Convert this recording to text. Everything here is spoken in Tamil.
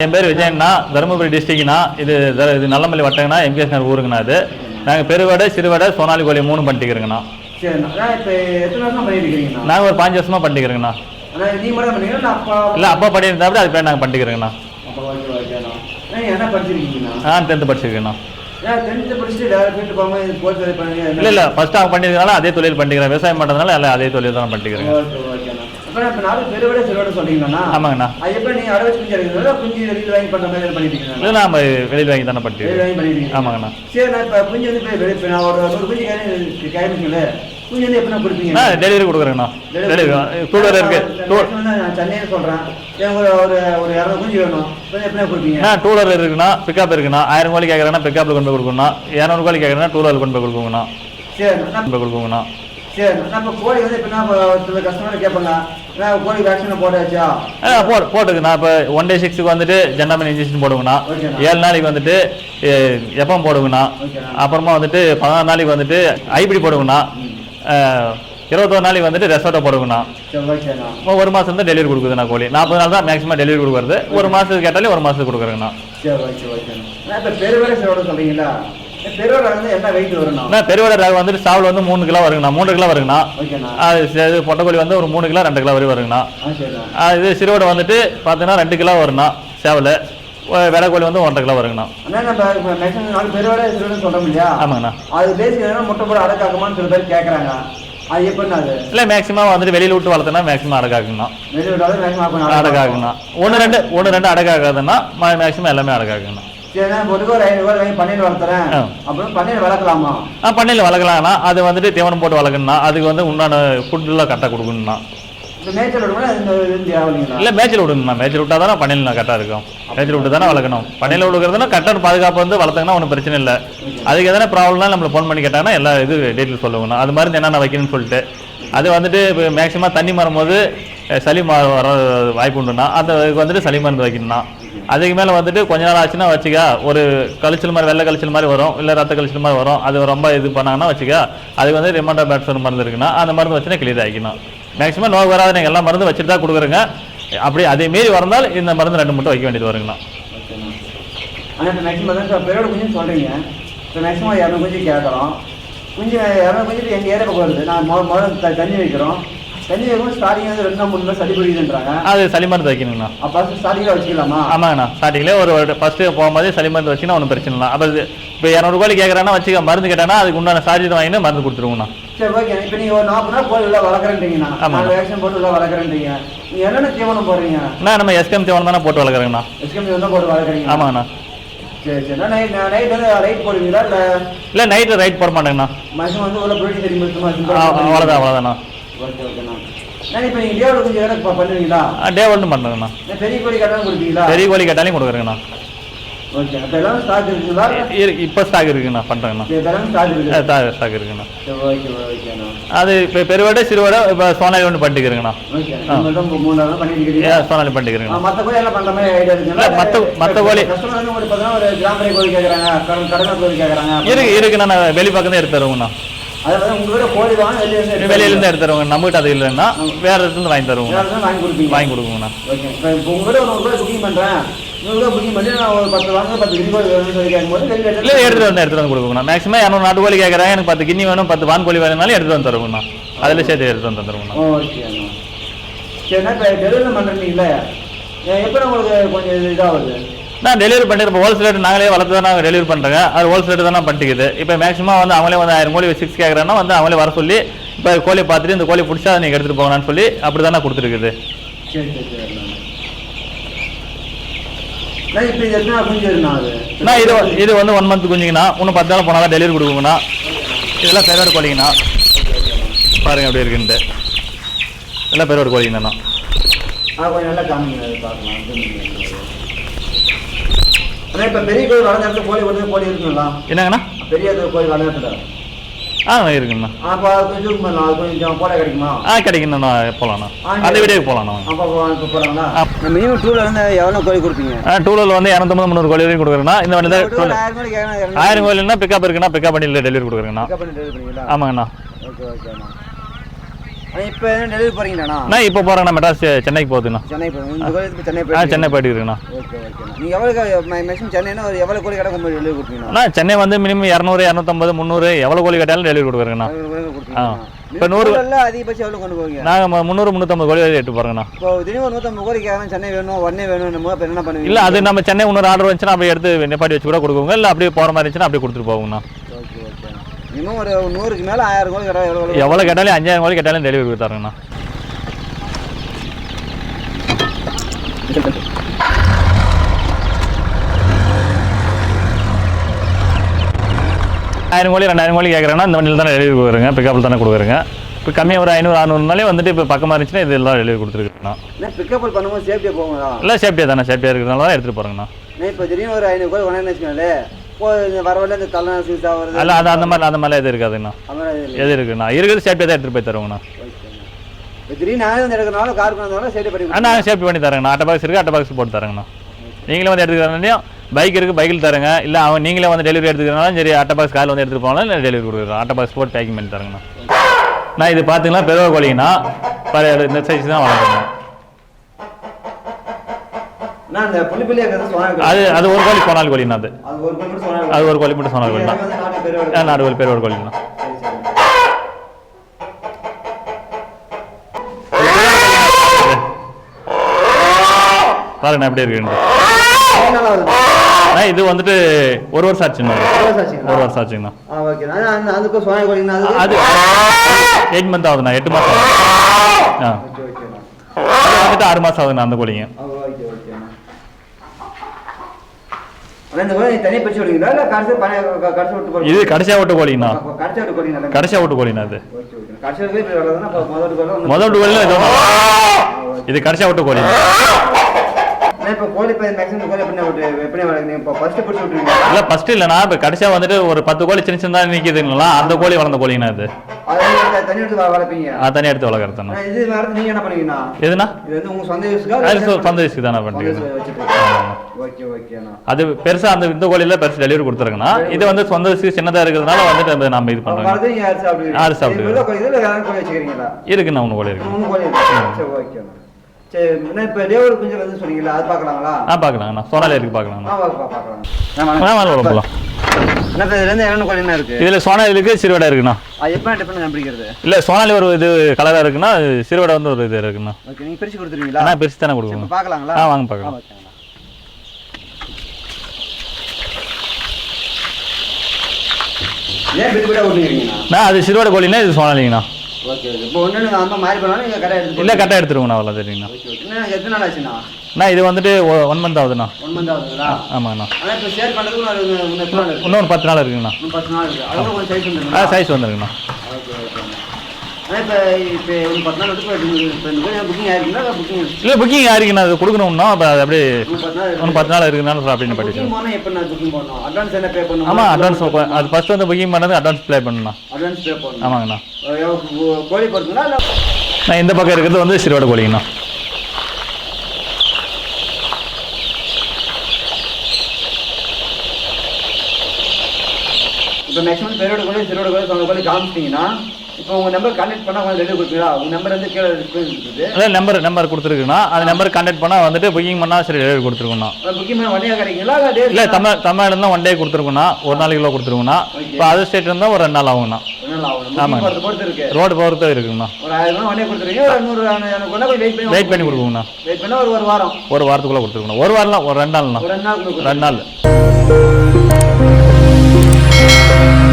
என் பேர் விஜயண்ணா. தருமபுரி டிஸ்ட்ரிக்ட்னா இது இது நல்லமல்லி வட்டங்கண்ணா எம்கேஎஸ் நகர் ஊருங்கண்ணா இது. நாங்கள் பெருவடை சிறுவடை சோனாலி கோழி மூணு பண்ணிக்கிறோங்கண்ணா நாங்கள் ஒரு பாஞ்சு வருஷமா பண்ணிக்கிறோங்கண்ணா இல்லை அப்பா? பண்ணியிருந்தாப்படி அது பேர் நாங்கள் பண்ணிக்கிறோங்கண்ணா ஆ டென்த்து படிச்சிருக்கேண்ணா. இல்லை இல்லை ஃபஸ்ட்டு அவங்க பண்ணியிருக்கனால அதே தொழில் பண்ணிக்கிறேன். விவசாயம் பண்ணுறதுனால எல்லாம் அதே தொழில் தான் பண்ணிக்கிறேங்க. இப்போ நாலு பெருவிட சிறுவிட சொல்றீங்கண்ணா ஆமாங்கண்ணா. அது எப்படி நீங்க அடை வச்சு குஞ்சு வெளியில் வாங்கி பண்ணுற மாதிரி பண்ணிட்டு இருக்கீங்களா இல்லை நம்ம வெளியில் வாங்கி தானே வெளியில் பண்ணிக்கிறோம் வாங்கி பண்ணிட்டு இருக்கீங்க ஆமாங்கண்ணா. சரி நான் இப்போ குஞ்சு வந்து இப்போ வெளியே நான் ஒரு நூறு குஞ்சு கேள்வி குஞ்சு வந்து எப்படிண்ணா கொடுப்பீங்க? ஆ டெலிவரி கொடுக்குறேங்கண்ணா. டெலிவரி டூலர் இருக்குது டூ நான் சென்னைன்னு சொல்றேன். எனக்கு ஒரு ஒரு ஒரு இரநூறு குஞ்சு வேணும். அண்ணா டூலர் இருக்குண்ணா. பிக்கப் இருக்குண்ணா. ஆயிரம் கோழி கேட்குறேன்னா பிக்கப்பில் கொண்டு போய் கொடுக்கணும்ண்ணா. இரநூறு கோழி கேட்குறேன்னா டூலர் கொண்டு போய் சரி கொண்டு போய் கொடுக்குங்கண்ணா சரி இப்போ கோழி வந்து எப்படின்னா சில கஸ்டமர் கேட்பாங்க ஏன்னா கோழி வேக்சின் போட்டாச்சா? ஆ போ போட்டுக்குண்ணா இப்போ ஒன் டே சிக்ஸுக்கு வந்துட்டு ஜெண்டாமின் இன்ஜெக்ஷன் போடுங்கண்ணா. ஏழு நாளைக்கு வந்துட்டு எப்போ போடுங்கண்ணா. அப்புறமா வந்துட்டு பதினாறு நாளைக்கு வந்துட்டு ஐபிடி போடுங்கண்ணா. இருபத்தொரு நாளைக்கு வந்துட்டு ரெசார்ட்டை போடுங்கண்ணா. ஒரு மாதம் தான் டெலிவரி கொடுக்குதுண்ணா கோழி. நாற்பது நாள் தான் மேக்ஸிமம் டெலிவரி கொடுக்குறது. ஒரு மாதத்துக்கு கேட்டாலே ஒரு மாதத்துக்கு கொடுக்குறேங்கண்ணா. வரும்ண்ணா பெருவடை ரகம் வந்துட்டு சாவில் வந்து மூணு கிலோ வருங்கண்ணா மூணு கிலோ வருங்கண்ணா. அது பொட்டைக்கோழி வந்து ஒரு மூணு கிலோ ரெண்டு கிலோ வரை வருங்கண்ணா. இது சிறுவடை வந்துட்டு பார்த்தீங்கன்னா ரெண்டு கிலோ வருங்கண்ணா சேவல். வெடைக்கோழி வந்து ஒன்றரை கிலோ வருங்கண்ணா. ஆமாங்கண்ணா. அது பேசிக் முட்டை போட அடக்காக்குமான்னு சில பேர் கேட்குறாங்க அது எப்படிண்ணா அது? இல்லை மேக்ஸிமம் வந்துட்டு வெளியில் விட்டு வளர்த்தனா மேக்ஸிமம் அடக்காக்குங்கண்ணா. வெளியே விட்டாலும் மேக்ஸிமம் ஆக்கணும் அடக்காக்குங்கண்ணா. ஒன்று ரெண்டு ஒன்று ரெண்டு அடக்காக்காதுன்னா மேக்ஸிமம் எல்லாமே அடக்காக்குங்கண்ணா. பண்ணையில் வளர்க்கலாங்கண்ணா அது வந்துட்டு தீவனம் போட்டு வளர்க்கணும்னா அதுக்கு வந்து உண்டான ஃபுட்டெல்லாம் கரெக்டாக ஆகலைங்களா இல்லை மேய்ச்சல் விடணும்ண்ணா மேய்ச்சல் விட்டா தானே பண்ணையில் கரெக்டாக இருக்கும். மேய்ச்சல் விட்டு தானே வளர்க்கணும். பண்ணையில் விடுக்கிறதுனா கரெக்டான பாதுகாப்பு வந்து வளர்த்தங்கன்னா ஒன்றும் பிரச்சனை இல்லை. அதுக்கு எதனா ப்ராப்ளம்னா நம்மளை ஃபோன் பண்ணி கேட்டாங்கன்னா எல்லா இது டீட்டெயில் சொல்லுங்கண்ணா அது மாதிரி என்னென்ன வைக்கணும்னு சொல்லிட்டு. அது வந்துட்டு இப்போ மேக்ஸிமம் தண்ணி மாறும்போது சளி மா வர வாய்ப்பு உண்டுண்ணா அந்த வந்துட்டு சளி மருந்து வைக்கணும்ண்ணா அதுக்கு மேலே வந்துட்டு கொஞ்ச நாள் ஆச்சுன்னா வச்சுக்க ஒரு கழிச்சல் மாதிரி வெள்ளை கழிச்சல் மாதிரி வரும் இல்லை ரத்த கழிச்சல் மாதிரி வரும். அது ரொம்ப இது பண்ணாங்கன்னா வச்சுக்க அதுக்கு வந்து ரிமாண்டர் பேட்ஸ் மருந்து இருக்குன்னா அந்த மருந்து வச்சுன்னா கிளியர் ஆகிக்கணும் மேக்ஸிமம் நோய் வராத நீங்கள் எல்லா மருந்து வச்சுட்டு தான் கொடுக்குறேங்க. அப்படி அதே மீறி வரந்தால் இந்த மருந்து ரெண்டு மட்டும் வைக்க வேண்டியது வருங்கண்ணா. ஓகேண்ணா ஆனால் மேக்ஸிமம் தான் இப்போ பெரோட குஞ்சு சொல்கிறீங்க இப்போ மேக்ஸிமம் இரநூறு குஞ்சு கேட்குறோம் குஞ்சு இரநூறு குஞ்சு எங்கள் ஏரியா வருது. நான் முத முதல்ல த- தண்ணி வைக்கிறோம். வைக்கும் ஸ்டார்டிங் வந்து ரெண்டு மூணு சளி பிடிக்குதுன்றாங்க. அது சளி மருந்து வைக்கணுங்கண்ணா அப்போ ஸ்டார்டிங்கில் வச்சுக்கலாமா? ஆமாங்கண்ணா. ஸ்டார்டிங்லேயே ஒரு ஃபஸ்ட்டு போகும்போது சளி மருந்து வச்சுன்னா ஒன்றும் பிரச்சனை இல்லை. அப்போ இப்போ இரநூறு கோழி கேட்குறான்னா வச்சுக்க மருந்து கேட்டானா அதுக்கு உண்டான சார்ஜ் வாங்கிட்டு மருந்து கொடுத்துருவோங்கண்ணா. சரி ஓகே இப்போ நீங்கள் ஒரு நாற்பது நாள் கோழி உள்ள வளர்க்குறேன்றீங்கண்ணா ஆமாம். நாலு வேக்சின் போட்டு வளர்க்குறேன்றீங்க. நீங்கள் என்னென்ன தீவனம் போடுறீங்க? நம்ம எஸ்கேம் தேவனம் தானே போட்டு வளர்க்குறேங்கண்ணா. எஸ்கேம் தான் போட்டு வளர்க்குறீங்க ஆமாங்கண்ணா. சரி சரி. நைட் நைட் வந்து ரைட் போடுவீங்களா இல்லை? இல்லை நைட்டு ரைட் போட மாட்டேங்கண்ணா. மனுஷன் வந்து உள்ள தெரியும்? அவ்வளோதான் அவ்வளோதாண்ணா ஓகே ஓகேண்ணா இப்போ நீங்கள் டேவில் கொஞ்சம் வேலை ப- பண்ணுவீங்களா? டே ஒன்று பண்ணுறேங்கண்ணா நான் பெரிய கோழி கட்டணம் கொடுப்பீங்களா? பெரிய கோழி கேட்டாலையும் கொடுக்குறேங்கண்ணா. ஓகே அப்போ எல்லாம் ஸ்டாக் இருக்குங்களா இருக்கு இப்போ ஸ்டாக் பண்ணுறேங்கண்ணா இருக்குண்ணா ஓகே ஓகேண்ணா அது இப்போ பெருவடை சிறுவடை இப்போ சோனாலி ஒன்று பண்ணிக்கிறேங்கண்ணா சோனாலி பண்ணிக்கிறேங்கண்ணா மற்ற கோழி எல்லாம் பண்ணுற மாதிரி ஐடியா இருக்குங்களா? இல்ல, மத்த- மத்த கோழி- கஸ்டமர் வந்து ஒரு பார்த்தா ஒரு கிராமரை கோழி கேட்குறாங்க கடன் கடமை கோழி கேட்குறாங்க இருக்கு இருக்குண்ணா நான் வெளி பக்கம் தான் எடுத்து தருவோங்கண்ணா அதை வந்து உங்களோட கோழி வாங்க வெளியே இருந்து வெளியிலேருந்து எடுத்து தருவோங்க நம்மகிட்ட அது இல்லைன்னா வேறு இடத்துல வாங்கி தருவோங்கண்ணா தான் வாங்கி கொடுப்பீங்க வாங்கி கொடுக்குங்கண்ணா ஓகே. இப்போ உங்களோட ஒரு நூறுரூவா புக்கிங் பண்ணுறேன் இல்லை எடுத்துகிட்டு வந்து எடுத்துகிட்டு வந்து கொடுக்குங்கண்ணா மேக்ஸிமம் இரநூறு நாட்டு கோழி கேட்குறாங்க. எனக்கு பத்து கிண்ணி வேணும் பத்து வான் கோழி வேணும்னாலும் வந்து தருவோங்கண்ணா அதில் சேர்த்து எடுத்துகிட்டு வந்து தந்துருவோங்கண்ணா ஓகே சரிண்ணா இப்போ டெலிவரி பண்ணுறீங்களே எப்போ உங்களுக்கு கொஞ்சம் இதாகுது? நான் டெலிவரி பண்ணிட்டு இப்போ ஹோல்சேல் நாங்களே வளர்த்து தான் நாங்கள் டெலிவரி பண்ணுறேங்க அது ஹோல்சேல் தான் பண்ணிக்குது. இப்போ மேக்ஸிமம் வந்து அவங்களே வந்து ஆயிரம் கோழி சிக்ஸ் கேட்குறாங்கன்னா வந்து அவங்களே வர சொல்லி இப்போ கோழி பார்த்துட்டு இந்த கோழி பிடிச்சா நீங்கள் எடுத்துகிட்டு போகலான்னு சொல்லி அப்படி தானே கொடுத்துருக்குது. நான் இது இது வந்து ஒன் மந்த் குஞ்சுங்கண்ணா இன்னும் பத்து நாள் போனால் டெலிவரி கொடுக்குங்கண்ணா. இதெல்லாம் பெரோட கோழிங்கண்ணா. பாருங்க அப்படி இருக்குன்ட்டு. இதெல்லாம் பெரோட கோழிங்கண்ணா. கொஞ்சம் நல்லா காமிங்க பார்க்கலாம். அண்ணா இப்போ பெரிய கோழி வளர்ந்த இடத்துல கோழி ஒன்று கோழி இருக்குங்களா என்னங்கண்ணா? பெரிய இடத்துல கோழி வளர்ந்த இடத்துல. ஆ இருக்குங்கண்ணா. அப்போ அது கொஞ்சம் zoom பண்ணலாம் அது கொஞ்சம் போட கிடைக்குமா? ஆ கிடைக்குங்கண்ணா போகலாண்ணா அந்த வீடியோக்கு போகலாண்ணா அப்போ போகலாங்களா ஆ. மினிமம் டூவில் வந்து எவ்வளோ கோழி கொடுப்பீங்க? ஆ வந்து இரநூத்தம்பது முந்நூறு கோழி வரைக்கும் கொடுக்குறேண்ணா. இந்த வண்டி தான் ஆயிரம் கோயிலுன்னா பிக்கப் இருக்குன்னா பிக்கப் பண்ணி டெலிவரி கொடுக்குறேங்கண்ணா ஆமாங்கண்ணா. ஓகே ஓகேண்ணா இப்போ என்ன டெலிவரி போகிறீங்களாண்ணா நான் இப்போ போகிறேங்கண்ணா மெட்ராஸ் சென்னைக்கு போகுதுண்ணா. சென்னை போகிறோம் இந்த கோயில் இப்போ சென்னை ஆ போய் சென்னை போயிட்டு இருக்குண்ணா. ஓகே ஓகேண்ணா நீங்கள் எவ்வளோ மேக்ஸிமம் சென்னைனா ஒரு எவ்வளோ கோழி கடை கொண்டு டெலிவரி கொடுப்பீங்கண்ணா அண்ணா சென்னை வந்து மினிமம் இரநூறு இரநூத்தம்பது முந்நூறு எவ்வளோ கோழி கேட்டாலும் டெலிவரி கொடுக்குறேங்கண்ணா. ஆ. இப்போ நூறு- அதிகபட்சம் எவ்வளோ கொண்டு போவீங்க? நாங்கள் முந்நூறு முந்நூற்றம்பது கோழி எடுத்து போகிறேங்கண்ணா இப்போ திடீர்னு நூற்றம்பது கோழி கேட்கணும் சென்னை வேணும் உடனே வேணும் நம்ம இப்போ என்ன பண்ணுவீங்க? இல்லை அது நம்ம சென்னை முந்நூறு ஆர்டர் வந்துச்சுன்னா அப்படியே எடுத்து நிப்பாட்டி வச்சு கூட கொடுக்குங்க. இல்லை அப்படியே போகிற மாதிரி இருந்துச்சுன்னா அப்படியே கொடுத்துட்டு போவோங்கண்ணா. மினிமம் ஒரு நூறுக்கு மேலே ஆயிரம் கோழி கடை எவ்வளோ எவ்வளோ கேட்டாலும் அஞ்சாயிரம் கோழி கேட்டாலும் டெலிவரி கொடுத்தாருங்கண்ணா ஆயிரம் கோழி ரெண்டாயிரம் கோழி கேட்குறேன்னா இந்த வண்டியில் தானே டெலிவரி கொடுக்குறேங்க. பிக்கப்பில் தானே கொடுக்குறேங்க. இப்போ கம்மியாக ஒரு ஐநூறு அறநூறுனாலே வந்துட்டு இப்போ பக்கமாக இருந்துச்சுன்னா இதெல்லாம் டெலிவரி கொடுத்துருக்குறேண்ணா என்ன பிக்கப் பண்ணும்போது சேஃப்டியாக போங்களா இல்லை சேஃப்டியாக தானே சேஃப்டியாக இருக்கிறதுனால தான் எடுத்துகிட்டு போகிறேங்கண்ணா இப்போ திடீர்னு ஒரு ஐநூறு கோழி ஒன்றே வச்சுக்கோங்களே இப்போ இந்த அல்ல அது அந்த மாதிரி அந்த மாதிரிலாம் எதுவும் இருக்காதுங்கண்ணா. எது இருக்குண்ணா. இருக்கிறது சேஃப்டியாக தான் எடுத்துகிட்டு போய் தருவோங்கண்ணா. திடீர்னு நானே வந்து எடுக்கிறனால காருக்கு வந்தனால சேஃப்டி பண்ணி நாங்கள் சேஃப்டி பண்ணி தரேங்கண்ணா. ஆட்டோ பாக்ஸ் இருக்குது ஆட்டோ பாக்ஸ் போட்டு தரேங்கண்ணா. நீங்களே வந்து எடுத்துக்கிறனாலையும் பைக் இருக்குது பைக்கில் தரேங்க. இல்லை அவன் நீங்களே வந்து டெலிவரி எடுத்துக்கிறனாலும் சரி ஆட்டோ பாக்ஸ் வந்து எடுத்துகிட்டு போனாலும் இல்லை டெலிவரி கொடுக்குறோம் பாக்ஸ் போட்டு பேக்கிங் பண்ணி தரேங்கண்ணா. நான் இது பார்த்தீங்கன்னா பெருவ கோழிங்கண்ணா இந்த சைஸ் தான் வளர்க்குங்க நான் அந்த புள்ளி புள்ளியாக இருக்கிறது சொன்னாங்க அது அது ஒரு கோழி சோனாலி கோழிண்ணா அது. அது ஒரு கோழி. மட்டும் ஒரு சோனாலி கோழிண்ணா பேர் நாடு கோழி பெருவ கோழிண்ணா பாருங்கண்ணா எப்படி? அண்ணா இது வந்துட்டு ஒரு வருஷம் ஆச்சுண்ணா ஒரு வருஷம்? ஒரு ஆச்சுங்கண்ணா. அது எயிட் மந்த் ஆகுதுண்ணா எட்டு மாதம் ஆ. வந்துட்டு ஆறு மாதம் ஆகுதுண்ணா அந்த கோழிங்க ஆ ஓகே ஓகேண்ணா அண்ணா இந்த கோழி தனியாக பிரிச்சு விடுவீங்களா இல்லை கடைசி பழைய கடைசி விட்டு போகிறீங்க இது கடைசியாக விட்டு கோழிங்கண்ணா கடைசி விட்டு வர்றதுன்னா இப்போ முதல் விட்டு கோழியில் இது கடைசியாக விட்டு அண்ணா இப்போ கோழி இப்போ மேக்ஸிமம் கோழி எப்படி விட்டு எப்படி வளர்க்குறீங்க இப்போ ஃபர்ஸ்ட் பிடிச்சி விட்டுருவீங்களா இல்லை ஃபஸ்ட்டு இல்லைண்ணா. இப்போ கடைசியாக வந்துட்டு ஒரு பத்து கோழி சின்ன சின்னதாக நிற்கிதுங்களா அந்த கோழி வளர்ந்த இது. அதை எடுத்து வளர்ப்பீங்க. அது தனியாக எடுத்து இது வேறு என்ன இது வந்து சொந்த யூஸ்க்கா சொந்த தானே பண்ணுறீங்க அது பெருசாக அந்த இந்த கோழியில் பெருசு டெலிவரி கொடுத்துருங்கண்ணா. இது வந்து சொந்த சின்னதாக இருக்கிறதுனால வந்துட்டு நம்ம- இது நீங்க யார் வச்சுக்கிறீங்களா? இருக்குண்ணா ஒன்று கோழி இருக்கு. சரி இப்போ டேவிட் குஞ்சு வந்து சொன்னீங்களா அது பார்க்கலாங்களா? ஆ பார்க்கலாங்கண்ணா சோனாலி இருக்கு பார்க்கலாங்கண்ணா பார்க்கலாம். போகலாம் இதில் சோனாலி சிறுவடை இருக்குண்ணா. இல்லை சோனாலி ஒரு இது கலராக இருக்குண்ணா சிறுவடை வந்து ஒரு இது இருக்குண்ணா. பிரிச்சு கொடுத்துருவீங்களா? பிரிச்சு தானே கொடுக்கணும். பார்க்கலாங்களா? ஆ வாங்க பார்க்கலாம். ஏன் அது சிறுவடை கோழினா இது சோனாலிங்கண்ணா. Okay okay. இப்போ ஒன்று அந்த மாதிரி பண்ணாலும் நீங்கள் கரெக்டாக எடுத்து இல்லை கரெக்டாக எடுத்துருவோங்கண்ணா அவ்வளோ சரிங்கண்ணா. Okay okay. என்ன எத்தனை நாள் ஆச்சுண்ணா? அண்ணா இது வந்துட்டு ஒன் மந்த் ஆகுதுண்ணா. ஒன் மந்த் ஆகுதுங்களா? ஆமாங்கண்ணா. ஆனால் இப்போ ஷேர் பண்ணுறதுக்கு இன்னொரு பத்து நாள் இருக்குங்கண்ணா. பத்து நாள் இருக்குது சைஸ் ஆ வந்துருங்களா? சைஸ் வந்துருங்கண்ணா. இப்போ இப்போ ஒரு பத்து நாள் வந்து இப்போ புக்கிங் ஆயிருக்குங்களா புக்கிங் இல்லை புக்கிங் அது கொடுக்கணும்னா அப்போ அது அப்படியே இன்னும் பத்து நாள் ஒன்று பத்து நாள் இருக்குனாலும் அப்படின்னு புக்கிங் படிச்சு போனால் எப்போ நான் புக்கிங் பண்ணணும் அட்வான்ஸ் என்ன பே பண்ணணும் ஆமாம் அட்வான்ஸ் அது ஃபஸ்ட்டு வந்து புக்கிங் பண்ணது அட்வான்ஸ் ப்ளே பண்ணணும்ண்ணா அட்வான்ஸ் பே பண்ணணும் ஆமாங்கண்ணா. கோழி பொறுத்துங்களா இல்லை நான் இந்த பக்கம் இருக்கிறது வந்து சிறுவடை கோழிங்கண்ணா. இப்போ மேக்ஸிமம் பெரோட கோழி சிரோட கோழி சொந்த கோழி காமிச்சிட்டிங்கன்னா இப்போ உங்கள் நம்பர் கான்டெக்ட் பண்ணால் கொஞ்சம் ரெடி கொடுப்பீங்களா? உங்கள் நம்பர் வந்து கீழே இருக்குது. அதான் நம்பர் நம்பர் கொடுத்துருக்குண்ணா. அந்த நம்பர் கான்டாக்ட் பண்ணால் வந்துட்டு புக்கிங் பண்ணால் சரி டெலிவரி கொடுத்துருக்கோண்ணா. புக்கிங் பண்ண வண்டியாக கிடைக்குங்களா? இல்லை தமிழ் தமிழ்நாடு இருந்தால் ஒன் டே கொடுத்துருக்கோண்ணா. ஒரு நாளைக்கு கிலோ கொடுத்துருவோண்ணா இப்போ அதர் ஸ்டேட் இருந்தால் ஒரு ரெண்டு நாள் ஆகுங்கண்ணா. ஆமாம் ரோடு பொறுத்து இருக்குங்கண்ணா ஒரு ஆயிரம் ரூபா வண்டியை கொடுத்துருக்கீங்க ஒரு நூறு வெயிட் பண்ணி வெயிட் பண்ணி கொடுக்குங்கண்ணா வெயிட் பண்ணால் ஒரு ஒரு வாரம். ஒரு வாரத்துக்குள்ளே கொடுத்துருக்கோண்ணா ஒரு வாரம்லாம் ஒரு ரெண்டு நாள்ண்ணா. ரெண்டு நாள் ரெண்டு நாள்.